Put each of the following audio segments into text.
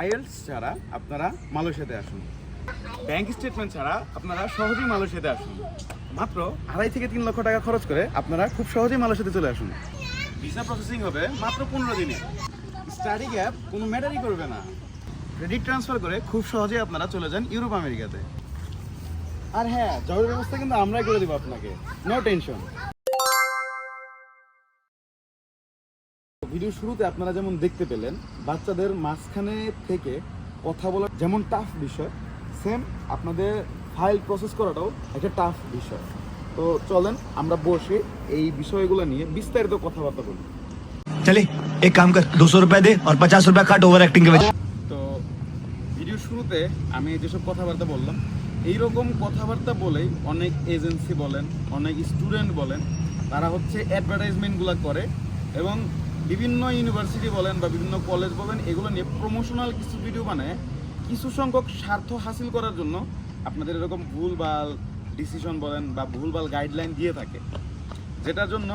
IELTS ছাড়া আপনারা মালয়েশিয়াতে আসুন। ব্যাংক স্টেটমেন্ট ছাড়া আপনারা সহজেই মালয়েশিয়াতে আসুন। মাত্র আড়াই থেকে তিন লক্ষ টাকা খরচ করে আপনারা খুব সহজেই মালয়েশিয়াতে চলে আসুন। ভিসা প্রসেসিং হবে মাত্র পনেরো দিনে। স্টাডি গ্যাপ, কোনো ম্যাটারই করবে না। ক্রেডিট ট্রান্সফার করে খুব সহজেই আপনারা চলে যান ইউরোপ, আমেরিকাতে। আর হ্যাঁ জবের ব্যবস্থা কিন্তু আমরাই করে দেবো আপনাকে। নো টেনশন ভিডিও শুরুতে আপনারা যেমন দেখতে পেলেন বাচ্চাদের মাঝখানে থেকে কথা বলা যেমন টাফ বিষয় সেম আপনাদের ফাইল প্রসেস করাটাও একটা টাফ বিষয়। তো চলেন আমরা বসে এই বিষয়গুলো নিয়ে বিস্তারিত কথাবার্তা বলি। চলে এক কাম কর দুশো রুপিয়া দে আর পঞ্চাশ রুপিয়া কাট ওভার অ্যাক্টিং তো ভিডিও শুরুতে আমি যেসব কথাবার্তা বললাম এইরকম কথাবার্তা বলেই অনেক এজেন্সি বলেন অনেক স্টুডেন্ট বলেন তারা হচ্ছে অ্যাডভার্টাইজমেন্টগুলো করে এবং বিভিন্ন ইউনিভার্সিটি বলেন বা বিভিন্ন কলেজ বলেন, এগুলো নিয়ে প্রমোশনাল কিছু ভিডিও বানায়। কিছু সংখ্যক স্বার্থ হাসিল করার জন্য আপনাদের এরকম ভুলভাল ডিসিশন বলেন বা ভুলভাল গাইডলাইন দিয়ে থাকে। যেটার জন্য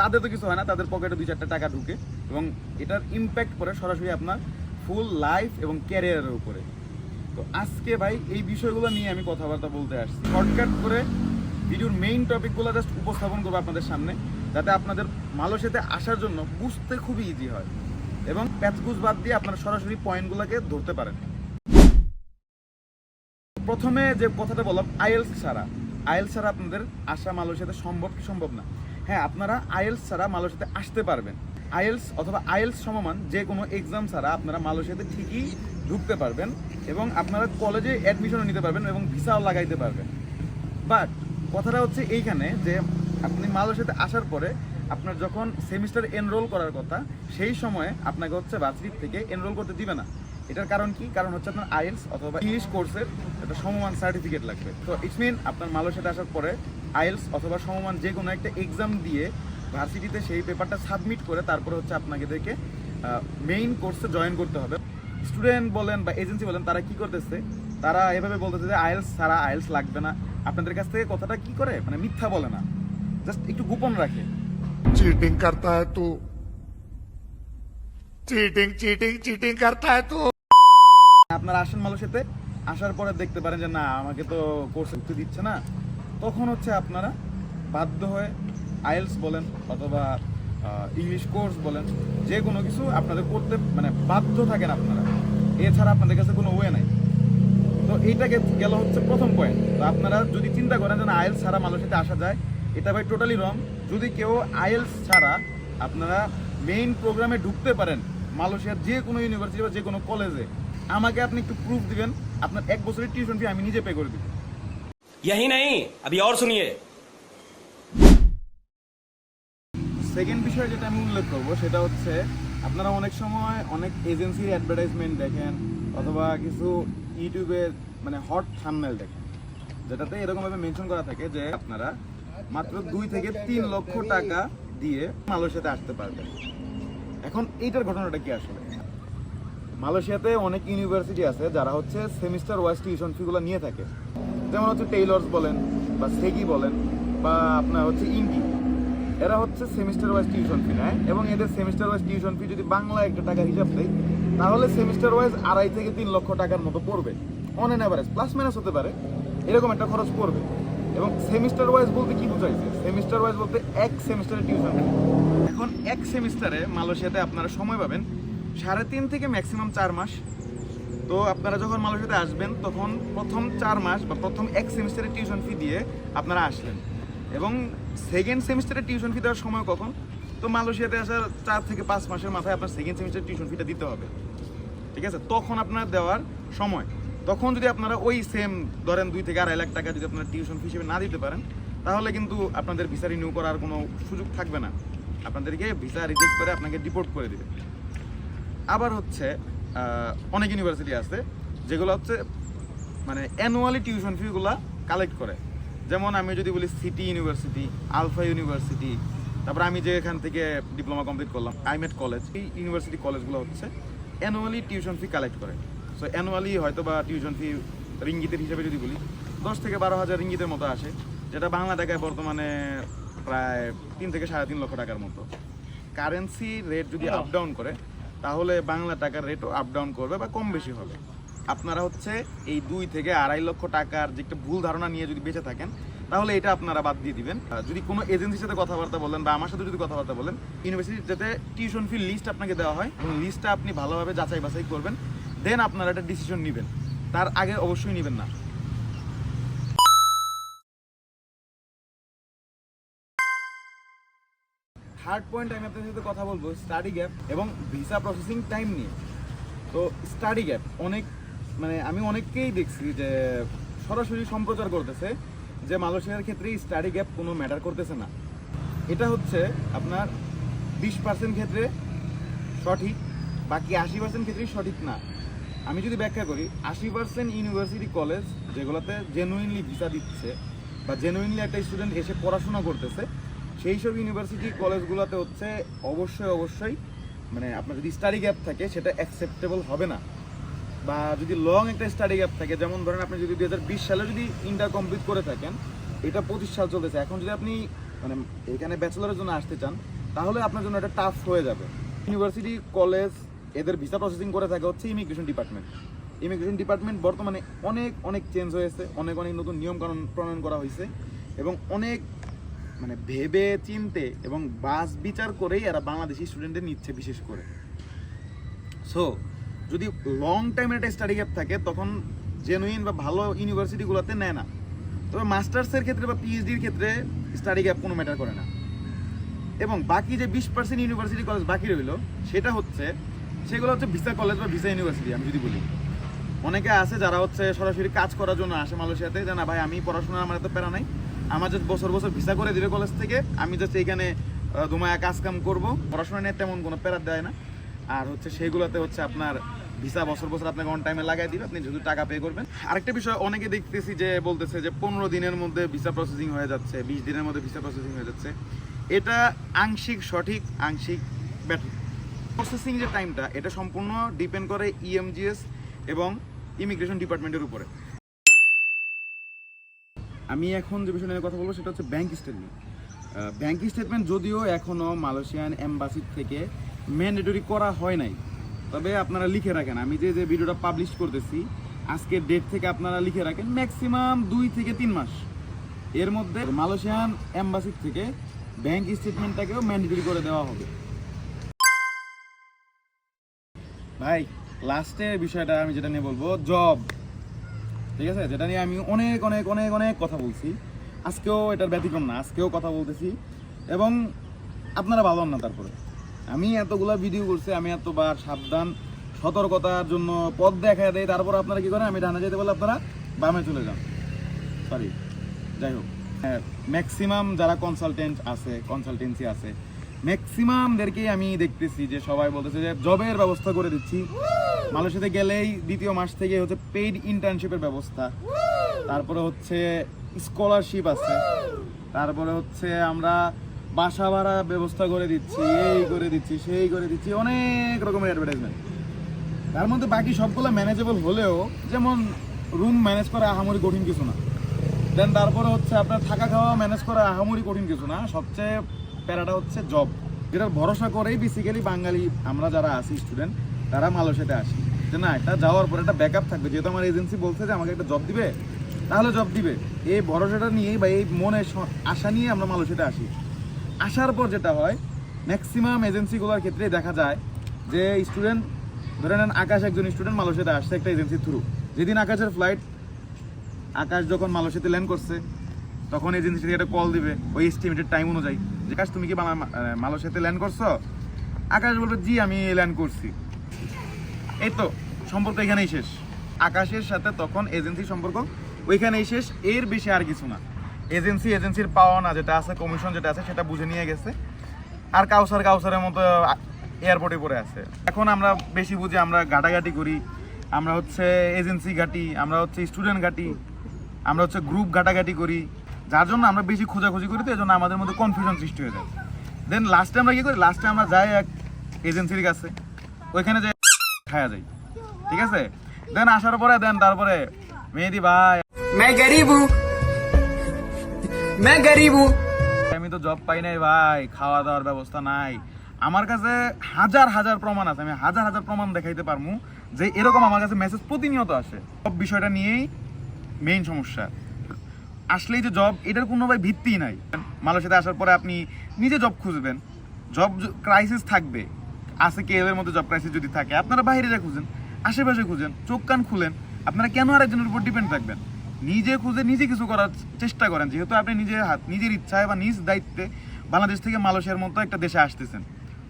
তাদের তো কিছু হয় না, তাদের পকেটে দুই চারটা টাকা ঢুকে এবং এটার ইম্প্যাক্ট পড়ে সরাসরি আপনার ফুল লাইফ এবং ক্যারিয়ারের উপরে। তো আজকে ভাই এই বিষয়গুলো নিয়ে আমি কথাবার্তা বলতে আসছি। শর্টকাট করে ভিডিওর মেইন টপিকগুলো জাস্ট উপস্থাপন করব আপনাদের সামনে। যাতে আপনাদের মালয়েশিয়াতে আসার জন্য বুঝতে খুবই ইজি হয়। এবং প্যাচগুজ বাদ দিয়ে আপনারা সরাসরি পয়েন্টগুলোকে ধরতে পারেন। প্রথমে যে কথাটা বললাম, আইএলস ছাড়া। আইএলস ছাড়া আপনাদের আসা মালয়েশিয়াতে সম্ভব কি সম্ভব না? হ্যাঁ আপনারা আইএলস ছাড়া মালয়েশিয়াতে আসতে পারবেন। আইএলস অথবা আইএলস সমমান যে কোনো এক্সাম ছাড়া আপনারা মালয়েশিয়াতে ঠিকই ঢুকতে পারবেন এবং আপনারা কলেজে অ্যাডমিশনও নিতে পারবেন এবং ভিসাও লাগাইতে পারবেন। বাট কথাটা হচ্ছে এইখানে যে আপনি মালয়েশিয়াতে আসার পরে আপনার যখন সেমিস্টার এনরোল করার কথা, সেই সময়ে আপনাকে হচ্ছে ভার্সিটি থেকে এনরোল করতে দিবে না। এটার কারণ কি? কারণ হচ্ছে আপনার আইএলস অথবা ইংলিশ কোর্সের একটা সমমান সার্টিফিকেট লাগবে। তো ইটস মিন আপনার মালয়েশিয়াতে আসার পরে আইএলস অথবা সমমান যে কোনো একটা এক্সাম দিয়ে ভার্সিটিতে সেই পেপারটা সাবমিট করে তারপরে হচ্ছে আপনাকে দেখে মেইন কোর্সে জয়েন করতে হবে। স্টুডেন্ট বলেন বা এজেন্সি বলেন, তারা কি করতেছে? তারা এভাবে বলতেছে যে আইএলস ছাড়া আইএলস লাগবে না। আপনাদের কাছ থেকে কথাটা কি করে? মানে মিথ্যা বলে না। জাস্ট একটু গোপন রাখে। চিটিং করতা হ্যায় তো চিটিং চিটিং চিটিং করতা হ্যায় তো আপনার আসেন মালয়েশিয়াতে আসার পরে দেখতে পারেন যে না আমাকে তো কোর্স উঠতে দিচ্ছে না। তখন হচ্ছে আপনারা বাধ্য হয়ে আইএলস বলেন অথবা ইংলিশ কোর্স বলেন যে কোনো কিছু আপনাদের করতে মানে বাধ্য থাকেন আপনারা। এছাড়া আপনাদের কাছে কোনো ওয়ে নাই। তো এইটাকে গেল হচ্ছে প্রথম পয়েন্ট তো আপনারা যদি চিন্তা করেন যে না আইএলস ছাড়া মালয়েশিয়াতে আসা যায় এটা ভাই টোটালি রং যদি কেউ আইএলস ছাড়া আপনারা মেইন প্রোগ্রামে ঢুকতে পারেন মালয়েশিয়ার যে কোনো ইউনিভার্সিটি বা যে কোনো কলেজে আমাকে আপনি একটু প্রুফ দিবেন আপনার এক বছরের টিউশন ফি আমি নিজে পে করে দিব यही नहीं अभी और सुनिए সেকেন্ড বিষয় যেটা আমি উল্লেখ করবো সেটা হচ্ছে আপনারা অনেক সময় অনেক এজেন্সির অ্যাডভার্টাইজমেন্ট দেখেন অথবা কিছু ইউটিউবের মানে হট থাম্বনেল দেখেন যেটাতে এরকমভাবে মেনশন করা থাকে যে আপনারা মাত্র দুই থেকে তিন লক্ষ টাকা দিয়ে মালয়েশিয়াতে আসতে পারবে। এখন এইটার ঘটনাটা কি আসলে? মালয়েশিয়াতে অনেক ইউনিভার্সিটি আছে যারা হচ্ছে সেমিস্টার ওয়াইজ টিউশন ফিগুলো নিয়ে থাকে। যেমন হচ্ছে টেইলর্স বলেন বা সেগি বলেন বা আপনার হচ্ছে ইন্ডি এরা হচ্ছে সেমিস্টার ওয়াইজ টিউশন ফি নেয় এবং এদের সেমিস্টার ওয়াইজ টিউশন ফি যদি বাংলা একটা টাকা হিসাব দেয়, তাহলে সেমিস্টার ওয়াইজ আড়াই থেকে তিন লক্ষ টাকার মতো পড়বে। On an average plus minus হতে পারে। এরকম একটা খরচ পড়বে। এবং সেমিস্টার ওয়াইজ বলতে কি বোঝাইছে? সেমিস্টার ওয়াইজ বলতে এক সেমিস্টারের টিউশন এখন এক সেমিস্টারে মালয়েশিয়াতে আপনারা সময় পাবেন সাড়ে তিন থেকে ম্যাক্সিমাম চার মাস। তো আপনারা যখন মালয়েশিয়াতে আসবেন, তখন প্রথম চার মাস বা প্রথম এক সেমিস্টারের টিউশন ফি দিয়ে আপনারা আসলেন। এবং সেকেন্ড সেমিস্টারের টিউশন ফি দেওয়ার সময় কখন? তো মালয়েশিয়াতে আসার চার থেকে পাঁচ মাসের মাথায় আপনার সেকেন্ড সেমিস্টার টিউশন ফিটা দিতে হবে। ঠিক আছে? তখন আপনার দেওয়ার সময়। তখন যদি আপনারা ওই সেম ধরেন দুই থেকে আড়াই লাখ টাকা যদি আপনারা টিউশন ফি হিসেবে না দিতে পারেন, তাহলে কিন্তু আপনাদের ভিসা রিনিউ করার কোনো সুযোগ থাকবে না। আপনাদেরকে ভিসা রিজেক্ট করে আপনাকে ডিপোর্ট করে দিবে। আবার হচ্ছে অনেক ইউনিভার্সিটি আছে যেগুলো হচ্ছে মানে অ্যানুয়ালি টিউশন ফিগুলা কালেক্ট করে। যেমন আমি যদি বলি সিটি ইউনিভার্সিটি আলফা ইউনিভার্সিটি তারপর আমি যে এখান থেকে ডিপ্লোমা কমপ্লিট করলাম আইমেট কলেজ এই ইউনিভার্সিটি কলেজগুলো হচ্ছে অ্যানুয়ালি টিউশন ফি কালেক্ট করে। সো অ্যানুয়ালি হয়তো বা টিউশন ফি রিঙ্গিতের হিসাবে যদি বলি, দশ থেকে বারো হাজার রিঙ্গিতের মতো আসে, যেটা বাংলা টাকায় বর্তমানে প্রায় তিন থেকে সাড়ে তিন লক্ষ টাকার মতো। কারেন্সি রেট যদি আপ ডাউন করে, তাহলে বাংলা টাকার রেটও আপ ডাউন করবে বা কম বেশি হবে। আপনারা হচ্ছে এই দুই থেকে আড়াই লক্ষ টাকার যে একটা ভুল ধারণা নিয়ে যদি বেঁচে থাকেন, তাহলে এটা আপনারা বাদ দিয়ে দিবেন। যদি কোনো এজেন্সির সাথে কথাবার্তা বলেন বা আমার সাথে যদি কথাবার্তা বলেন ইউনিভার্সিটির যাতে টিউশন ফি লিস্ট আপনাকে দেওয়া হয়, এবং লিস্টটা আপনি ভালোভাবে যাচাই বাছাই করবেন দেন আপনারা একটা ডিসিশন নেবেন। তার আগে অবশ্যই নেবেন না। থার্ড পয়েন্ট আমি আপনাদের সাথে কথা বলব স্টাডি গ্যাপ এবং ভিসা প্রসেসিং টাইম নিয়ে। তো স্টাডি গ্যাপ অনেক মানে আমি অনেককেই দেখছি যে সরাসরি সম্প্রচার করতেছে যে মালয়েশিয়ার ক্ষেত্রে স্টাডি গ্যাপ কোনো ম্যাটার করতেছে না। এটা হচ্ছে আপনার বিশ পার্সেন্ট ক্ষেত্রে সঠিক, বাকি আশি পার্সেন্ট ক্ষেত্রেই সঠিক না। আমি যদি ব্যাখ্যা করি, আশি পার্সেন্ট ইউনিভার্সিটি কলেজ যেগুলোতে জেনুইনলি ভিসা দিচ্ছে বা জেনুইনলি একটা স্টুডেন্ট এসে পড়াশোনা করতেছে, সেই সব ইউনিভার্সিটি কলেজগুলোতে হচ্ছে অবশ্যই অবশ্যই মানে আপনার যদি স্টাডি গ্যাপ থাকে, সেটা অ্যাকসেপ্টেবল হবে না। বা যদি লং একটা স্টাডি গ্যাপ থাকে, যেমন ধরেন আপনি যদি দু হাজার বিশ সালে যদি ইন্টার কমপ্লিট করে থাকেন, এটা পঁচিশ সাল চলতেছে। এখন যদি আপনি মানে এখানে ব্যাচেলারের জন্য আসতে চান, তাহলে আপনার জন্য এটা টাফ হয়ে যাবে। ইউনিভার্সিটি কলেজ এদের ভিসা প্রসেসিং করে থাকে হচ্ছে ইমিগ্রেশন ডিপার্টমেন্ট ইমিগ্রেশন ডিপার্টমেন্ট বর্তমানে অনেক অনেক চেঞ্জ হয়েছে, অনেক অনেক নতুন নিয়ম কানুন প্রণয়ন করা হয়েছে এবং অনেক মানে ভেবে চিনতে এবং বাস বিচার করেই এরা বাংলাদেশি স্টুডেন্টদের নিচ্ছে বিশেষ করে। সো যদি লং টাইমের একটা স্টাডি গ্যাপ থাকে, তখন জেনুইন বা ভালো ইউনিভার্সিটিগুলোতে নেয় না। তবে মাস্টার্সের ক্ষেত্রে বা পিএইচডির ক্ষেত্রে স্টাডি গ্যাপ কোনো ম্যাটার করে না। এবং বাকি যে বিশ পার্সেন্ট ইউনিভার্সিটি কলেজ বাকি রইল, সেটা হচ্ছে সেগুলো হচ্ছে ভিসা কলেজ বা ভিসা ইউনিভার্সিটি, আমি যদি বলি। অনেকে আছে যারা হচ্ছে সরাসরি কাজ করার জন্য আসে মালয়েশিয়াতে, যে না ভাই, আমি পড়াশোনা আমার এত প্যারা নাই। আমার জাস্ট বছর বছর ভিসা করে দিবে কলেজ থেকে, আমি জাস্ট এইখানে দুমায়া কাজ কাম করব। পড়াশোনা নিয়ে তেমন কোনো প্যারা দেয় না। আর হচ্ছে সেইগুলোতে হচ্ছে আপনার ভিসা বছর বছর আপনাকে অন টাইমে লাগাই দিবে, আপনি যদি টাকা পে করবেন। আরেকটা বিষয়, অনেকে দেখতেছি যে বলতেছে যে পনেরো দিনের মধ্যে ভিসা প্রসেসিং হয়ে যাচ্ছে, বিশ দিনের মধ্যে ভিসা প্রসেসিং হয়ে যাচ্ছে। এটা আংশিক সঠিক, আংশিক ব্যাঠিক প্রসেসিং যে টাইমটা এটা সম্পূর্ণ ডিপেন্ড করে E ইএমজিএস এবং ইমিগ্রেশন ডিপার্টমেন্টের উপরে। আমি এখন যে বিষয় নিয়ে কথা বলব, সেটা হচ্ছে ব্যাংক স্টেটমেন্ট ব্যাংক স্টেটমেন্ট যদিও এখনও মালয়েশিয়ান এম্বাসি থেকে ম্যান্ডেটরি করা হয় নাই, তবে আপনারা লিখে রাখেন। আমি যে যে ভিডিওটা পাবলিশ করতেছি, আজকের ডেট থেকে আপনারা লিখে রাখেন ম্যাক্সিমাম দুই থেকে তিন মাস। এর মধ্যে মালয়েশিয়ান এম্বাসি থেকে ব্যাংক স্টেটমেন্টটাকেও ম্যান্ডেটরি করে দেওয়া হবে। ভাই লাস্টের বিষয়টা আমি যেটা নিয়ে বলব জব ঠিক আছে? যেটা নিয়ে আমি অনেক অনেক অনেক অনেক কথা বলছি। আজকেও এটার ব্যতিক্রম না, আজকেও কথা বলতেছি। এবং আপনারা ভালো না তারপরে। আমি এতগুলো ভিডিও করছি, আমি এতবার সাবধান, সতর্কতার জন্য পথ দেখা দেয় তারপর আপনারা কি করেন? আমি ডানা যেতে বলে আপনারা বামে চলে যান। সরি যাই হোক। হ্যাঁ ম্যাক্সিমাম যারা কনসালটেন্ট আছে কনসালটেন্সি আছে ম্যাক্সিমামদেরকেই আমি দেখতেছি যে সবাই বলতেছে যে জবের ব্যবস্থা করে দিচ্ছি। মালয়েশিয়াতে গেলেই দ্বিতীয় মাস থেকে হচ্ছে পেইড ইন্টার্নশিপের ব্যবস্থা। তারপরে হচ্ছে স্কলারশিপ আছে। তারপরে হচ্ছে আমরা বাসা ভাড়া ব্যবস্থা করে দিচ্ছি এই করে দিচ্ছি সেই করে দিচ্ছি অনেক রকমের অ্যাডভার্টাইজমেন্ট তার মধ্যে বাকি সবগুলো ম্যানেজেবল হলেও যেমন রুম ম্যানেজ করা আহামরি কঠিন কিছু না। দেন তারপরে হচ্ছে আপনার থাকা খাওয়া ম্যানেজ করা আহামরি কঠিন কিছু না। সবচেয়ে প্যারাটা হচ্ছে জব, যেটার ভরসা করেই বেসিক্যালি বাঙালি, আমরা যারা আসি স্টুডেন্ট তারা মালয়েশিয়াতে আসি। যে না এটা যাওয়ার পর একটা ব্যাকআপ থাকবে। যেহেতু আমার এজেন্সি বলছে যে আমাকে একটা জব দিবে, তাহলে জব দিবে। এই ভরসাটা নিয়েই বা এই মনে আশা নিয়ে আমরা মালয়েশিয়াতে আসি। আসার পর যেটা হয় ম্যাক্সিমাম এজেন্সিগুলোর ক্ষেত্রে দেখা যায় যে স্টুডেন্ট ধরে নেন আকাশ একজন স্টুডেন্ট মালয়েশিয়াতে আসছে একটা এজেন্সির থ্রু যেদিন আকাশের ফ্লাইট আকাশ যখন মালয়েশিয়াতে ল্যান্ড করছে, তখন এজেন্সি থেকে একটা কল দিবে, ওই এস্টিমেটেড টাইম অনুযায়ী। আকাশ তুমি কি মালয়েশিয়াতে ল্যান্ড করছ? আকাশ বলবে জি, আমি ল্যান্ড করছি। এই তো, সম্পর্ক এখানেই শেষ। আকাশের সাথে তখন এজেন্সি সম্পর্ক ওইখানেই শেষ। এর বেশি আর কিছু না। এজেন্সি এজেন্সির পাওয়া পাওনা যেটা আছে কমিশন যেটা আছে, সেটা বুঝে নিয়ে গেছে। আর কাউসার কাউসারের মতো এয়ারপোর্টে পড়ে আছে। এখন আমরা বেশি বুঝি, আমরা ঘাটাঘাটি করি। আমরা হচ্ছে এজেন্সি ঘাটি, আমরা হচ্ছে স্টুডেন্ট ঘাটি, আমরা হচ্ছে গ্রুপ ঘাটাঘাটি করি। যার জন্য আমরা বেশি খোঁজাখুঁজি করি তো এই জন্য আমাদের মধ্যে কনফিউশন সৃষ্টি হয়ে যায় দেন লাস্টে আমরা কি করি লাস্টে আমরা যাই এক এজেন্সির কাছে ওইখানে যাই খাওয়া যায় ঠিক আছে দেন আসার পরে দেন তারপরে মেহেদি ভাই मैं गरीब हूँ मैं गरीब हूँ আমি তো জব পাই নাই ভাই খাওয়া দাওয়ার ব্যবস্থা নাই আমার কাছে হাজার হাজার প্রমাণ আছে আমি হাজার হাজার প্রমাণ দেখাইতে পারবো যে এরকম আমার কাছে মেসেজ প্রতিনিয়ত আসে সব বিষয়টা নিয়েই মেইন সমস্যা আসলেই যে জব এটার কোনো ভাই ভিত্তি নাই মালয়েশিয়াতে আসার পরে আপনি নিজে জব খুঁজবেন জব ক্রাইসিস থাকবে আছে কে এর মধ্যে জব ক্রাইসিস যদি থাকে আপনারা বাইরে যা খুঁজেন আশেপাশে খুঁজেন চোখ কান খুলেন আপনারা কেন আরেকজনের উপর ডিপেন্ড থাকবেন নিজে খুঁজে নিজে কিছু করার চেষ্টা করেন যেহেতু আপনি নিজের হাত নিজের ইচ্ছায় বা নিজ দায়িত্বে বাংলাদেশ থেকে মালয়েশিয়ার মতো একটা দেশে আসতেছেন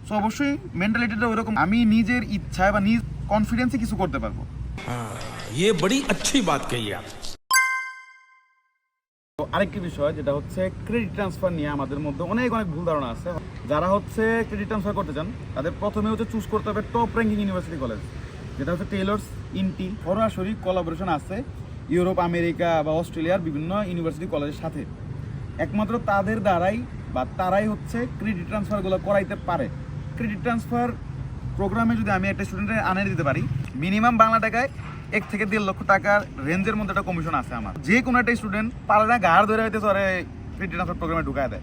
সো অবশ্যই মেন্টালিটিটা ওইরকম আমি নিজের ইচ্ছায় বা নিজ কনফিডেন্সে কিছু করতে পারবো ये बड़ी अच्छी बात कही आप আরেকটি বিষয়, যেটা হচ্ছে ক্রেডিট ট্রান্সফার নিয়ে আমাদের মধ্যে অনেক অনেক ভুল ধারণা আছে। যারা হচ্ছে ক্রেডিট ট্রান্সফার করতে চান, তাদের প্রথমে হচ্ছে চুজ করতে হবে টপ র্যাঙ্কিং ইউনিভার্সিটি কলেজ যেটা হচ্ছে টেলর্স ইনটি সরাসরি কোলাবোরেশন আছে ইউরোপ, আমেরিকা বা অস্ট্রেলিয়ার বিভিন্ন ইউনিভার্সিটি কলেজের সাথে। একমাত্র তাদের দ্বারাই বা তারাই হচ্ছে ক্রেডিট ট্রান্সফারগুলো করাইতে পারে। ক্রেডিট ট্রান্সফার প্রোগ্রামে যদি আমি একটা স্টুডেন্টের আনে দিতে পারি মিনিমাম বাংলা টাকায় এক থেকে দেড় লক্ষ টাকার রেঞ্জের মধ্যে একটা কমিশন আছে আমার। যে কোনো একটা স্টুডেন্ট পারে না গাড় ধরে হইতে সরে ক্রেডিট ট্রান্সফার প্রোগ্রামে ঢুকায় দেয়।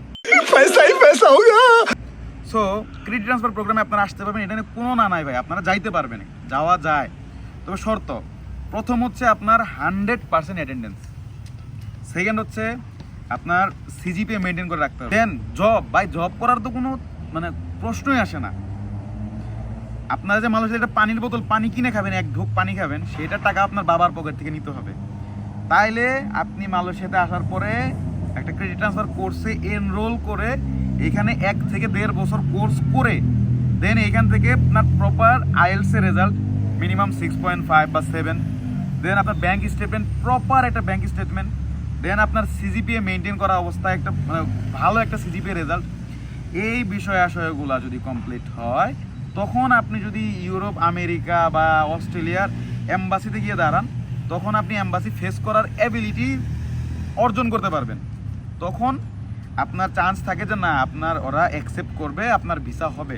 সো ক্রেডিট ট্রান্সফার প্রোগ্রামে আপনারা আসতে পারবেন এটা নিয়ে কোনো না নাই ভাই আপনারা যাইতে পারবেন যাওয়া যায়। তবে শর্ত প্রথম হচ্ছে আপনার হান্ড্রেড পার্সেন্ট অ্যাটেন্ডেন্স সেকেন্ড হচ্ছে আপনার সিজিপিএ মেনটেন করে রাখতে হবে। দেন জব বাই জব করার তো কোনো মানে প্রশ্নই আসে না। আপনারা যে মানুষের একটা পানির বোতল, পানি কিনে খাবেন, এক ঢোক পানি খাবেন, সেটা টাকা আপনার বাবার পকেট থেকে নিতে হবে। তাইলে আপনি মালয়েশিয়াতে আসার পরে একটা ক্রেডিট ট্রান্সফার কোর্সে এনরোল করে এখানে এক থেকে দেড় বছর কোর্স করে দেন এখান থেকে আপনার proper আইএলসের result minimum six point five বা সেভেন দেন আপনার ব্যাঙ্ক স্টেটমেন্ট প্রপার একটা ব্যাঙ্ক স্টেটমেন্ট দেন আপনার সিজিপিএ মেনটেন করা অবস্থায় একটা মানে ভালো একটা সিজিপিএ রেজাল্ট এই বিষয় আশয়গুলা যদি কমপ্লিট হয় তখন আপনি যদি ইউরোপ, আমেরিকা বা অস্ট্রেলিয়ার এম্বাসিতে গিয়ে দাঁড়ান, তখন আপনি অ্যাম্বাসি ফেস করার অ্যাবিলিটি অর্জন করতে পারবেন। তখন আপনার চান্স থাকে যে, না, আপনার ওরা অ্যাকসেপ্ট করবে, আপনার ভিসা হবে।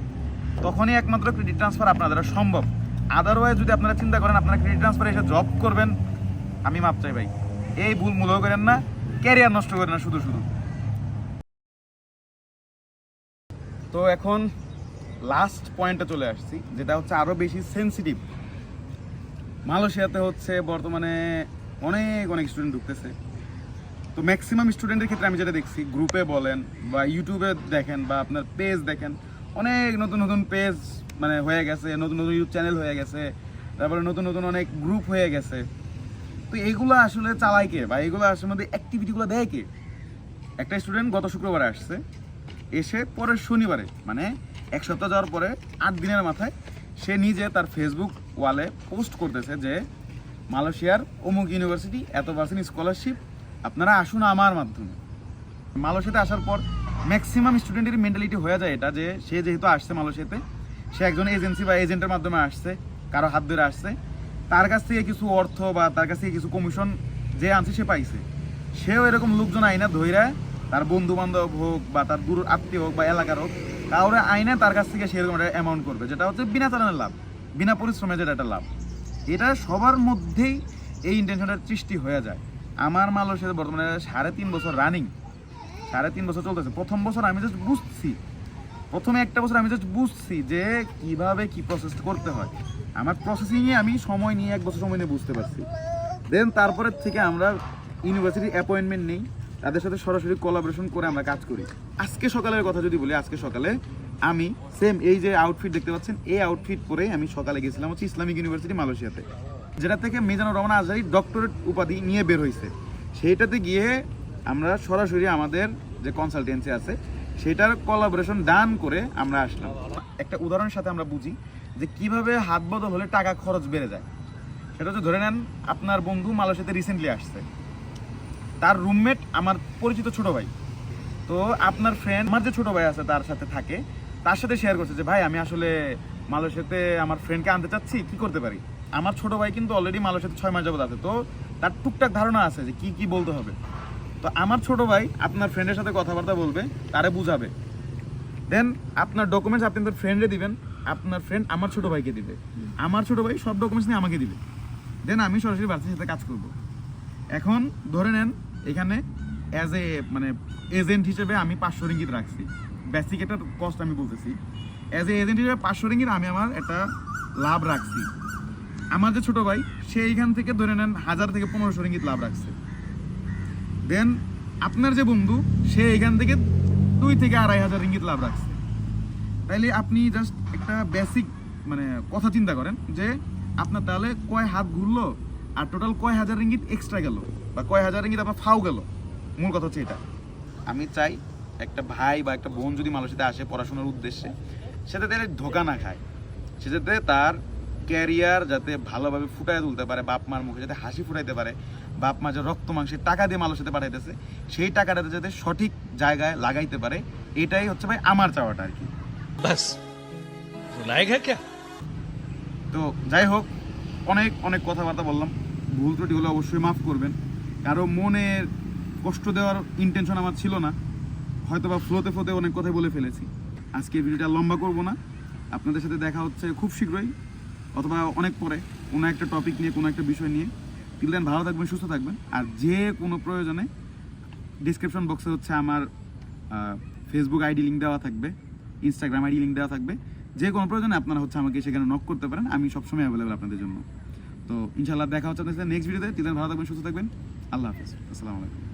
তখনই একমাত্র ক্রেডিট ট্রান্সফার আপনার দ্বারা সম্ভব। আদারওয়াইজ যদি আপনারা চিন্তা করেন, আপনারা ক্রেডিট ট্রান্সফারে এসে জব করবেন, আমি মাপ চাই ভাই। এই ভুল মূল্য করেন না ক্যারিয়ার নষ্ট করেন না, শুধু শুধু। তো এখন লাস্ট পয়েন্টে চলে আসছি, যেটা হচ্ছে আরও বেশি সেনসিটিভ মালয়েশিয়াতে হচ্ছে বর্তমানে অনেক অনেক স্টুডেন্ট ঢুকতেছে। তো ম্যাক্সিমাম স্টুডেন্টের ক্ষেত্রে আমি যেটা দেখছি গ্রুপে বলেন বা ইউটিউবে দেখেন বা আপনার পেজ দেখেন, অনেক নতুন নতুন পেজ মানে হয়ে গেছে, নতুন নতুন ইউটিউব চ্যানেল হয়ে গেছে, তারপরে নতুন নতুন অনেক গ্রুপ হয়ে গেছে। তো এইগুলো আসলে চালায় কে বা এইগুলো আসলে মধ্যে অ্যাক্টিভিটিগুলো দেয় কে? একটা স্টুডেন্ট গত শুক্রবারে আসছে এসে পরের শনিবারে মানে এক সপ্তাহ যাওয়ার পরে আট দিনের মাথায় সে নিজে তার ফেসবুক ওয়ালে পোস্ট করতেছে যে, মালয়েশিয়ার অমুক ইউনিভার্সিটি এত পার্সেন্ট স্কলারশিপ আপনারা আসুন আমার মাধ্যমে। মালয়েশিয়াতে আসার পর ম্যাক্সিমাম স্টুডেন্টের মেন্টালিটি হয়ে যায় এটা যে, সে যেহেতু আসছে মালয়েশিয়াতে, সে একজন এজেন্সি বা এজেন্টের মাধ্যমে আসছে, কারও হাত ধরে আসছে, তার কাছ থেকে কিছু অর্থ বা তার কাছ থেকে কিছু কমিশন যে আনছে সে পাইছে। সেও এরকম লোকজন আইনা ধইরা তার বন্ধু বান্ধব হোক বা তার দূর আত্মীয় হোক বা এলাকার হোক, কাউরে আইনে তার কাছ থেকে সেরকম একটা অ্যামাউন্ট করবে, যেটা হচ্ছে বিনা চালানের লাভ, বিনা পরিশ্রমে যেটা একটা লাভ। এটা সবার মধ্যেই এই ইন্টেনশনটার সৃষ্টি হয়ে যায়। আমার মালয়েশিয়াতে বর্তমানে সাড়ে তিন বছর রানিং সাড়ে তিন বছর চলতেছে। প্রথম বছর আমি জাস্ট বুঝছি, প্রথমে একটা বছর আমি জাস্ট বুঝছি যে কীভাবে কি প্রসেস করতে হয়। আমার প্রসেসিংয়ে আমি সময় নিয়ে এক বছর সময় নিয়ে বুঝতে পারছি। দেন তারপরের থেকে আমরা ইউনিভার্সিটি অ্যাপয়েন্টমেন্ট নেই। তাদের সাথে সরাসরি কোলাবোরেশন করে আমরা কাজ করি। আজকে সকালের কথা যদি বলি, আজকে সকালে আমি সেম এই যে আউটফিট দেখতে পাচ্ছেন, এই আউটফিট পরে আমি সকালে গেছিলাম হচ্ছে ইসলামিক ইউনিভার্সিটি মালয়েশিয়াতে, যেটা থেকে মিজানুর রহমান আজহারি ডক্টরেট উপাধি নিয়ে বের হয়েছে। সেইটাতে গিয়ে আমরা সরাসরি আমাদের যে কনসালটেন্সি আছে, সেটার কোলাবোরেশন ডান করে আমরা আসলাম। একটা উদাহরণের সাথে আমরা বুঝি যে কীভাবে হাত বদল হলে টাকা খরচ বেড়ে যায়। সেটা হচ্ছে ধরে নেন, আপনার বন্ধু মালয়েশিয়াতে রিসেন্টলি আসছে। তার রুমমেট আমার পরিচিত ছোট ভাই। তো আপনার ফ্রেন্ড আমার যে ছোট ভাই আছে, তার সাথে থাকে। তার সাথে শেয়ার করছে যে, ভাই, আমি আসলে মালয়েশিয়াতে আমার ফ্রেন্ডকে আনতে চাচ্ছি, কি করতে পারি? আমার ছোট ভাই কিন্তু অলরেডি মালয়েশিয়াতে ছয় মাস যাবত আছে। তো তার টুকটাক ধারণা আছে যে, কি কি বলতে হবে। তো আমার ছোট ভাই আপনার ফ্রেন্ডের সাথে কথাবার্তা বলবে, তারে বুঝাবে। দেন আপনার ডকুমেন্টস আপনি আপনার ফ্রেন্ডে দিবেন, আপনার ফ্রেন্ড আমার ছোট ভাইকে দিবে। আমার ছোট ভাই সব ডকুমেন্টস নিয়ে আমাকে দিবে। দেন আমি সরাসরি বাচ্চার সাথে কাজ করব। এখন ধরে নেন এখানে অ্যাজ এ মানে এজেন্ট হিসেবে আমি পাঁচশো রিঙ্গিত রাখছি। বেসিক একটা কস্ট আমি বলতেছি। অ্যাজ এ এজেন্ট হিসেবে পাঁচশো রিঙ্গিত আমি আমার একটা লাভ রাখছি। আমার যে ছোটো ভাই, সে এইখান থেকে ধরে নেন হাজার থেকে পনেরোশো রিঙ্গিত লাভ রাখছে। দেন আপনার যে বন্ধু, সে এখান থেকে দুই থেকে আড়াই হাজার রিঙ্গিত লাভ রাখছে। তাইলে আপনি জাস্ট একটা বেসিক মানে কথা চিন্তা করেন যে, আপনার তাহলে কয় হাত ঘুরলো? আর টোটাল কয় হাজার রিঙ্গিত এক্সট্রা গেল? বা কয় হাজার ইঙ্গিত আপনার ফাও গেল? মূল কথা হচ্ছে এটা। আমি চাই একটা ভাই বা একটা বোন যদি মালয়েশিয়াতে আসে পড়াশোনার উদ্দেশ্যে সে যাতে ধোকা না খায়। সে যাতে তার ক্যারিয়ার যাতে ভালোভাবে ফুটাই তুলতে পারে বাপ মার মুখে যাতে হাসি ফুটাইতে পারে বাপ মা যে রক্ত মাংসের টাকা দিয়ে মালয়েশিয়াতে পাঠাইতেছে সেই টাকাটাতে যাতে সঠিক জায়গায় লাগাইতে পারে এটাই হচ্ছে ভাই আমার চাওয়াটা আর কি। তো যাই হোক অনেক অনেক কথাবার্তা বললাম। ভুল ত্রুটি হলে অবশ্যই মাফ করবেন। কারও মনের কষ্ট দেওয়ার ইন্টেনশন আমার ছিল না হয়তো বা ফ্লোতে ফ্লোতে অনেক কথাই বলে ফেলেছি। আজকে ভিডিওটা লম্বা করব না। আপনাদের সাথে দেখা হচ্ছে খুব শীঘ্রই, অথবা অনেক পরে কোনো একটা টপিক নিয়ে, কোনো একটা বিষয় নিয়ে। তিল দেন ভালো থাকবেন, সুস্থ থাকবেন। আর যে কোনো প্রয়োজনে ডিসক্রিপশন বক্সে হচ্ছে আমার ফেসবুক আইডি লিঙ্ক দেওয়া থাকবে ইনস্টাগ্রাম আইডি লিঙ্ক দেওয়া থাকবে। যে কোনো প্রয়োজনে আপনারা হচ্ছে আমাকে সেখানে নক করতে পারেন, আমি সবসময় অ্যাভেলেবেল আপনাদের জন্য। তো ইনশাল্লাহ দেখা হচ্ছে নেক্সট ভিডিওতে তিলেন ভালো থাকবেন, সুস্থ থাকবেন। আল্লাহ হাফিজ আসসালামু আলাইকুম